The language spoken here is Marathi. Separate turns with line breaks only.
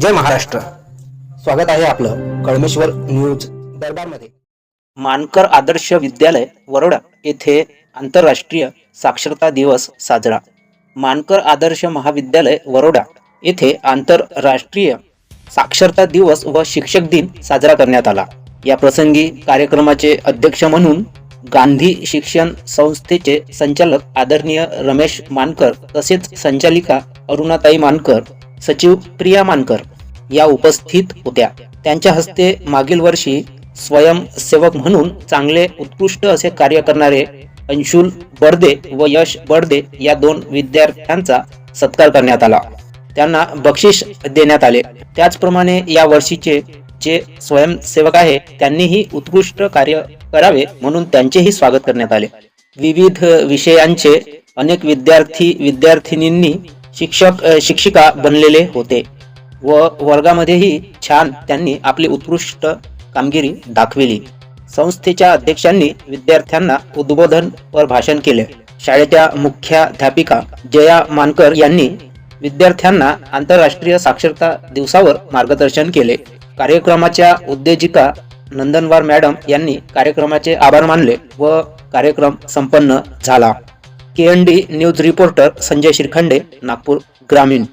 जय महाराष्ट्र. स्वागत आहे आपलं कळमेश्वर न्यूज दरबारमध्ये.
मानकर आदर्श विद्यालय वरोडा येथे आंतरराष्ट्रीय साक्षरता दिवस साजरा. मानकर आदर्श महाविद्यालय वरोडा येथे आंतरराष्ट्रीय साक्षरता दिवस व शिक्षक दिन साजरा करण्यात आला. या प्रसंगी कार्यक्रमाचे अध्यक्ष म्हणून गांधी शिक्षण संस्थेचे संचालक आदरणीय रमेश मानकर तसेच संचालिका अरुणाताई मानकर सचिव प्रिया मानकर या उपस्थित होत्या. त्यांच्या हस्ते मागील वर्षी स्वयंसेवक म्हणून चांगले उत्कृष्ट असे कार्य करणारे अंशुल बर्दे व यश बर्दे या दोन विद्यार्थ्यांचा सत्कार करण्यात आला. त्यांना बक्षीस देण्यात आले. त्याचप्रमाणे या वर्षीचे जे स्वयंसेवक आहे त्यांनीही उत्कृष्ट कार्य करावे म्हणून त्यांचेही स्वागत करण्यात आले. विविध विषयांचे अनेक विद्यार्थी विद्यार्थिनींनी शिक्षक शिक्षिका बनलेले होते व वर्गामध्येही छान त्यांनी आपली उत्कृष्ट कामगिरी दाखविली. संस्थेच्या अध्यक्षांनी विद्यार्थ्यांना उद्बोधन वर भाषण केले. शाळेच्या मुख्याध्यापिका जया मानकर यांनी विद्यार्थ्यांना आंतरराष्ट्रीय साक्षरता दिवसावर मार्गदर्शन केले. कार्यक्रमाच्या उद्योजिका नंदनवार मॅडम यांनी कार्यक्रमाचे आभार मानले व कार्यक्रम संपन्न झाला. K N D news reporter Sanjay Shirkhande Nagpur ग्रामीण.